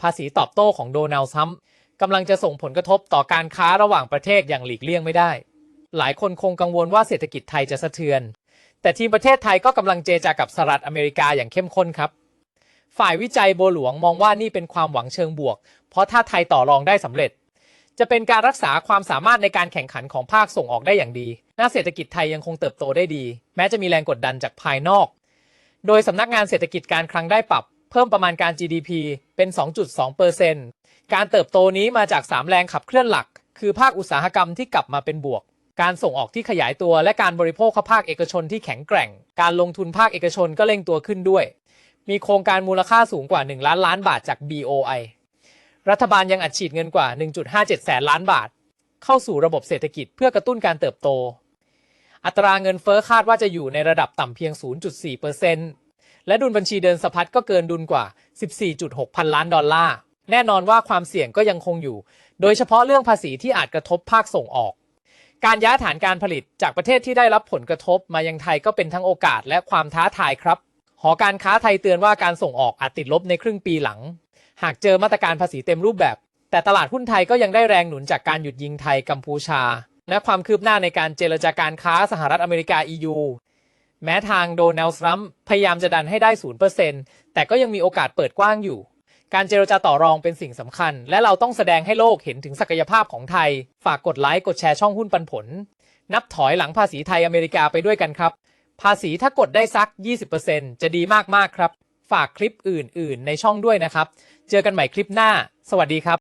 ภาษีตอบโต้ของโดนัลด์ทรัมป์กำลังจะส่งผลกระทบต่อการค้าระหว่างประเทศอย่างหลีกเลี่ยงไม่ได้ หลายคนคงกังวลว่าเศรษฐกิจไทยจะสะเทือน แต่ทีมประเทศไทยก็กำลังเจรจากับสหรัฐอเมริกาอย่างเข้มข้นครับ ฝ่ายวิจัยโบหลวงมองว่านี่เป็นความหวังเชิงบวก เพราะถ้าไทยต่อรองได้สำเร็จ จะเป็นการรักษาความสามารถในการแข่งขันของภาคส่งออกได้อย่างดี หน้าเศรษฐกิจไทยยังคงเติบโตได้ดี แม้จะมีแรงกดดันจากภายนอก โดยสำนักงานเศรษฐกิจการคลังได้ปรับ เพิ่มประมาณการ GDP เป็น 2.2%การเติบโตนี้มาจาก 3 แรงขับเคลื่อนหลัก คือภาคอุตสาหกรรมที่กลับมาเป็นบวก การส่งออกที่ขยายตัว และการบริโภคภาคเอกชนที่แข็งแกร่ง การลงทุนภาคเอกชนก็เร่งตัวขึ้นด้วย มีโครงการมูลค่าสูงกว่า 1 ล้านล้านบาทจาก BOI รัฐบาลยังอัดฉีดเงินกว่า 1.57 แสนล้านบาท เข้าสู่ระบบเศรษฐกิจเพื่อกระตุ้นการเติบโต อัตราเงินเฟ้อคาดว่าจะอยู่ในระดับต่ำเพียง 0.4% และดุลบัญชีเดินสะพัดก็เกินดุลกว่า 14.6 พันล้านดอลลาร์ แน่นอนว่าความเสี่ยงก็ยังคงอยู่ โดยเฉพาะเรื่องภาษีที่อาจกระทบภาคส่งออก การย้ายฐานการผลิตจากประเทศที่ได้รับผลกระทบมายังไทยก็เป็นทั้งโอกาสและความท้าทายครับ หอการค้าไทยเตือนว่าการส่งออกอาจติดลบในครึ่งปีหลัง หากเจอมาตรการภาษีเต็มรูปแบบ แต่ตลาดหุ้นไทยก็ยังได้แรงหนุนจากการหยุดยิงไทยกัมพูชา และความคืบหน้าในการเจรจาการค้าสหรัฐอเมริกา EU แม้ทางโดนัลด์ทรัมป์พยายามจะดันให้ได้ 0%แต่ก็ยังมีโอกาสเปิดกว้างอยู่ การเจรจาต่อรองเป็นสิ่งสำคัญ และเราต้องแสดงให้โลกเห็นถึงศักยภาพของไทย ฝากกดไลค์ กดแชร์ช่องหุ้นปันผล นับถอยหลังภาษีไทยอเมริกาไปด้วยกันครับ ภาษีถ้ากดได้สัก 20%จะดีมากๆครับ ฝากคลิปอื่น ๆ ในช่องด้วยนะครับ เจอกันใหม่คลิปหน้า สวัสดีครับ